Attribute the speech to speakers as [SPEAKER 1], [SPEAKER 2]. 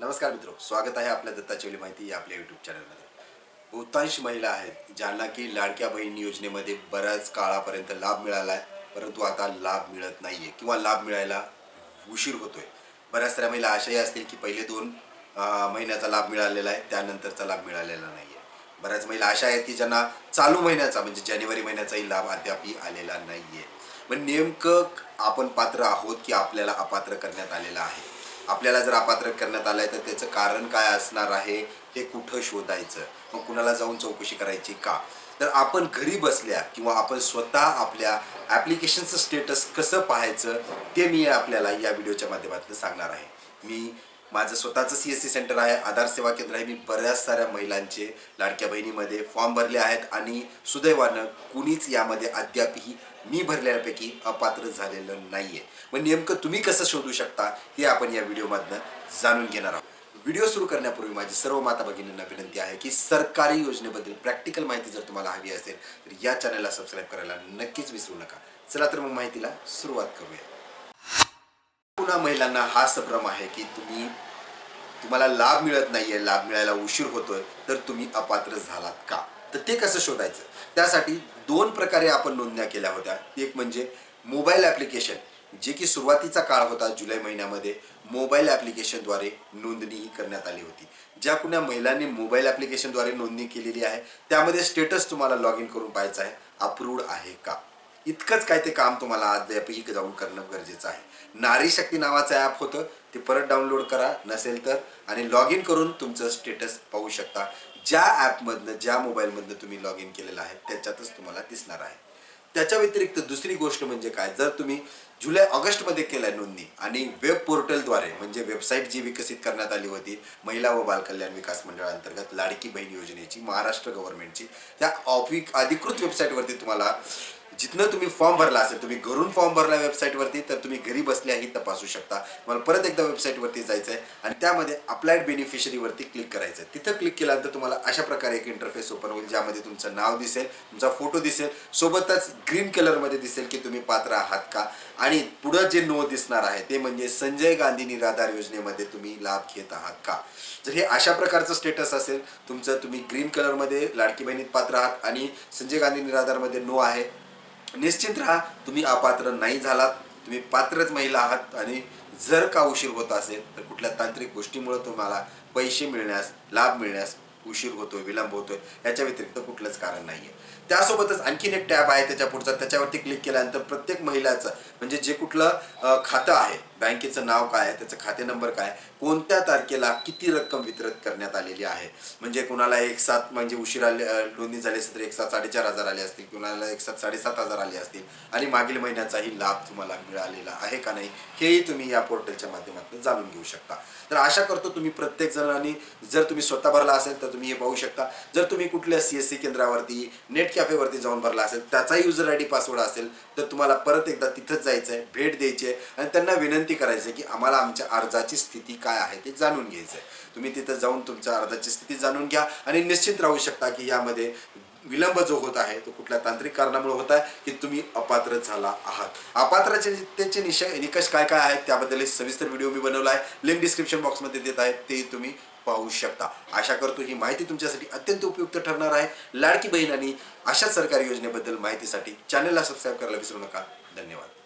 [SPEAKER 1] नमस्कार मित्र स्वागत आहे आपल्या दत्ताचेवली माहिती या आपल्या यूट्यूब चॅनलमध्ये बहुतांश महिला आहेत ज्यांना की लाडक्या बहीण योजनेमध्ये बऱ्याच काळापर्यंत लाभ मिळाला आहे परंतु आता लाभ मिळत नाही आहे किंवा लाभ मिळायला उशीर होतोय. बऱ्याच साऱ्या महिला अशाही असतील की पहिले दोन महिन्याचा लाभ मिळालेला आहे त्यानंतरचा लाभ मिळालेला नाही आहे बऱ्याच महिला अशा आहेत की ज्यांना चालू महिन्याचा म्हणजे जानेवारी महिन्याचाही लाभ अद्यापही आलेला नाही आहे मग नेमकं आपण पात्र आहोत की आपल्याला अपात्र करण्यात आलेलं आहे? आपल्याला जर अपात्र करण्यात आलंय तर त्याचं कारण काय असणार आहे हे कुठं शोधायचं? मग कुणाला जाऊन चौकशी करायची का? तर आपण घरी बसल्या किंवा आपण स्वतः आपल्या ॲप्लिकेशनचं स्टेटस कसं पाहायचं ते मी आपल्याला या व्हिडिओच्या माध्यमातून सांगणार आहे. मी माझं स्वतःचं सी एस सी सेंटर आहे आधार सेवा केंद्र आहे. मी बऱ्याच साऱ्या महिलांचे लाडक्या बहिणीमध्ये फॉर्म भरले आहेत आणि सुदैवानं कुणीच यामध्ये अद्यापही मी भरलेल्यापैकी अपात्र झालेलं नाही आहे मग नेमकं तुम्ही कसं शोधू शकता हे आपण या व्हिडिओमधनं जाणून घेणार आहोत. व्हिडिओ सुरू करण्यापूर्वी माझी सर्व माता भगिनींना विनंती आहे की सरकारी योजनेबद्दल प्रॅक्टिकल माहिती जर तुम्हाला हवी असेल तर या चॅनलला सबस्क्राईब करायला नक्कीच विसरू नका. चला तर मग माहितीला सुरुवात करूया. पुन्हा महिलांना हा संभ्रम आहे की तुम्ही तुम्हाला लाभ मिळत नाहीये लाभ मिळायला उशीर होतोय तर तुम्ही अपात्र झालात का? तर ते कसं शोधायचं? त्यासाठी दोन प्रकारे आपण नोंदण्या केल्या होत्या. एक म्हणजे मोबाईल ॲप्लिकेशन जे की सुरुवातीचा काळ होता जुलै महिन्यामध्ये मोबाईल ॲप्लिकेशनद्वारे नोंदणीही करण्यात आली होती. ज्या कुण्या महिलांनी मोबाईल ॲप्लिकेशनद्वारे नोंदणी केलेली आहे त्यामध्ये स्टेटस तुम्हाला लॉग इन करून पाहायचं आहे. अप्रूव्ड आहे का? इतकंच काय ते काम तुम्हाला अद्यापही जाऊन करणं गरजेचं आहे. नारी शक्ती नावाचं ॲप होतं ते परत डाउनलोड करा नसेल तर आणि लॉग इन करून तुमचं स्टेटस पाहू शकता. ज्या ॲपमधनं ज्या मोबाईलमधनं तुम्ही लॉग इन केलेलं आहे त्याच्यातच तुम्हाला दिसणार आहे. त्याच्या व्यतिरिक्त दुसरी गोष्ट म्हणजे काय? जर तुम्ही जुलै ऑगस्टमध्ये केलाय नोंदणी आणि वेब पोर्टलद्वारे म्हणजे वेबसाईट जी विकसित करण्यात आली होती महिला व बालकल्याण विकास मंडळांतर्गत लाडकी बहीण योजनेची महाराष्ट्र गव्हर्नमेंटची त्या ऑफिक अधिकृत वेबसाईटवरती तुम्हाला जिथनं तुम्ही फॉर्म भरला असेल तुम्ही घरून फॉर्म भरला वेबसाईटवरती तर तुम्ही घरी बसल्याही तपासू शकता. तुम्हाला परत एकदा वेबसाईटवरती जायचं आहे आणि त्यामध्ये अप्लाइड बेनिफिशरीवरती क्लिक करायचं आहे तिथं क्लिक केल्यानंतर तुम्हाला अशा प्रकारे एक इंटरफेस ओपन होईल ज्यामध्ये तुमचं नाव दिसेल तुमचा फोटो दिसेल. सोबतच ग्रीन कलरमध्ये दिसेल की तुम्ही पात्र आहात का? आणि पुढं जे नो दिसणार आहे ते म्हणजे संजय गांधी निराधार योजनेमध्ये तुम्ही लाभ घेत आहात का? जर हे अशा प्रकारचं स्टेटस असेल तुमचं तुम्ही ग्रीन कलरमध्ये लाडकी बहिणीत पात्र आहात आणि संजय गांधी निराधारमध्ये नो आहे निश्चित राहा तुम्ही अपात्र नाही झालात तुम्ही पात्रच महिला आहात आणि जर का उशीर होत असेल तर कुठल्या तांत्रिक गोष्टीमुळे तुम्हाला पैसे मिळण्यास लाभ मिळण्यास उशीर होतोय विलंब होतोय याच्या व्यतिरिक्त कुठलंच कारण नाही आहे त्यासोबतच आणखीन एक टॅब आहे त्याच्या पुढचा त्याच्यावरती क्लिक केल्यानंतर प्रत्येक महिलाचं म्हणजे जे कुठलं खातं आहे बँकेचं नाव काय आहे? त्याचं खाते नंबर काय कोणत्या तारखेला किती रक्कम वितरित करण्यात आलेली आहे? म्हणजे कुणाला एक सात म्हणजे उशिरा नोंदणी झाली असेल तर एक सात साडेचार हजार आले असतील. कुणाला एक सात साडेसात हजार आले असतील. आणि मागील महिन्याचाही लाभ तुम्हाला मिळालेला आहे का नाही? हेही तुम्ही या पोर्टलच्या माध्यमातून जाणून घेऊ शकता. तर आशा करतो तुम्ही प्रत्येक जणांनी जर तुम्ही स्वतः भरला असेल तर तुम्ही हे पाहू शकता. जर तुम्ही कुठल्या सी एस सी केंद्रावरती नेट कॅफेवरती जाऊन भरला असेल त्याचाही युजर आय डी पासवर्ड असेल तर तुम्हाला परत एकदा तिथंच जायचं आहे भेट द्यायची आहे आणि त्यांना विनंती करायची की आम्हाला आमच्या अर्जाची स्थिती काय आहे ते जाणून घ्यायचं आहे तुम्ही तिथं जाऊन तुमच्या अर्जाची स्थिती जाणून घ्या आणि निश्चित राहू शकता की यामध्ये विलंब जो होत आहे तो कुठल्या तांत्रिक कारणामुळे होत आहे की तुम्ही अपात्र झाला आहात. अपात्राचे त्याचे निश निकष काय काय आहेत त्याबद्दल एक सविस्तर व्हिडिओ मी बनवला आहे. लिंक डिस्क्रिप्शन बॉक्समध्ये देत आहे ते तुम्ही पाहू शकता. आशा करतो ही माहिती तुमच्यासाठी अत्यंत उपयुक्त ठरणार आहे. लाडकी बहीण आणि अशा सरकारी योजनेबद्दल माहितीसाठी चॅनलला सबस्क्राईब करायला विसरू नका. धन्यवाद.